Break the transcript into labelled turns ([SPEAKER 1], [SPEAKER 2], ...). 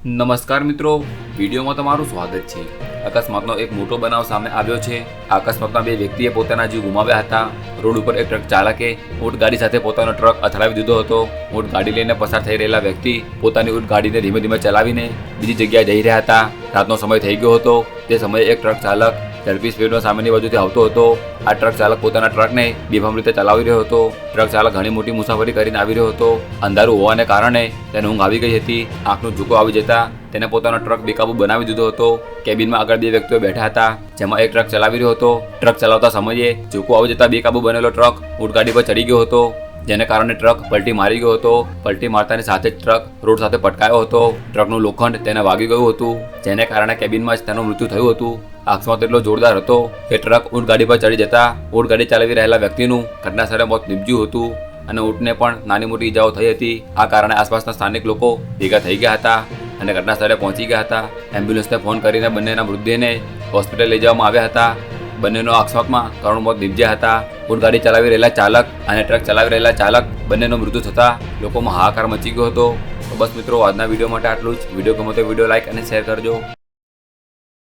[SPEAKER 1] નમસ્કાર મિત્રો, વિડીયોમાં તમારું સ્વાગત છે. અકસ્માતનો એક મોટો બનાવ સામે આવ્યો છે. અકસ્માતમાં બે વ્યક્તિએ પોતાના જીવ ગુમાવ્યા હતા. રોડ ઉપર એક ટ્રક ચાલકે ઊંટ ગાડી સાથે પોતાનો ટ્રક અથડાવી દીધો હતો. ઊંટ ગાડી લઈને પસાર થઈ રહેલા વ્યક્તિ પોતાની ઊંટ ગાડીને ધીમે ધીમે ચલાવીને બીજી જગ્યાએ જઈ રહ્યા હતા. રાતનો સમય થઈ ગયો હતો. તે સમયે એક ટ્રક ચાલક ઝડપી સ્પીડમાં સામેની બાજુથી આવતો હતો. આ ટ્રક ચાલક પોતાના ટ્રકને બેફામ રીતે ચલાવી રહ્યો હતો. ટ્રક ચાલક ઘણી મોટી મુસાફરી કરીને આવી રહ્યો હતો. અંધારું હોવાને કારણે તેને ઊંઘ આવી ગઈ હતી. આંખનું ઝૂકો આવી જતા તેને પોતાનો ટ્રક બેકાબુ બનાવી દીધો હતો. કેબિનમાં આગળ બે વ્યક્તિઓ બેઠા હતા, જેમાં એક ટ્રક ચલાવી રહ્યો હતો. ટ્રક ચલાવતા સમયે ઝૂકો આવી જતા બેકાબુ બનેલો ટ્રક ઉડગાડી પર ચડી ગયો હતો. જેને કારણે ટ્રક પલટી મારી ગયો હતો. પલટી મારતાની સાથે જ ટ્રક રોડ સાથે પટકાયો હતો. ટ્રકનું લોખંડ તેને વાગી ગયું હતું. જેને કારણે કેબિનમાં જ તેનું મૃત્યુ થયું હતું. અકસ્માત એટલો જોરદાર હતો કે ટ્રક ઊંટ પર ચડી જતા ઊંટ ગાડી ચલાવી રહેલા વ્યક્તિનું ઘટના સ્થળે મોત નીપજ્યું હતું અને ઊંટને પણ નાની મોટી ઈજાઓ થઈ હતી. આ કારણે આસપાસના સ્થાનિક લોકો ભેગા થઈ ગયા હતા અને ઘટના સ્થળે પહોંચી ગયા હતા. એમ્બ્યુલન્સને ફોન કરીને બંનેના મૃતદેહને હોસ્પિટલ લઈ જવામાં આવ્યા હતા. બંનેનો અકસ્માતમાં ત્રણ મોત નિપજ્યા હતા. ઊંટ ગાડી ચલાવી રહેલા ચાલક અને ટ્રક ચલાવી રહેલા ચાલક બંનેનો મૃત્યુ થતાં લોકોમાં હાહાકાર મચી ગયો હતો. તો બસ મિત્રો, આજના વીડિયો માટે આટલું જ. વીડિયો ગમો તો વીડિયો લાઇક અને શેર કરજો.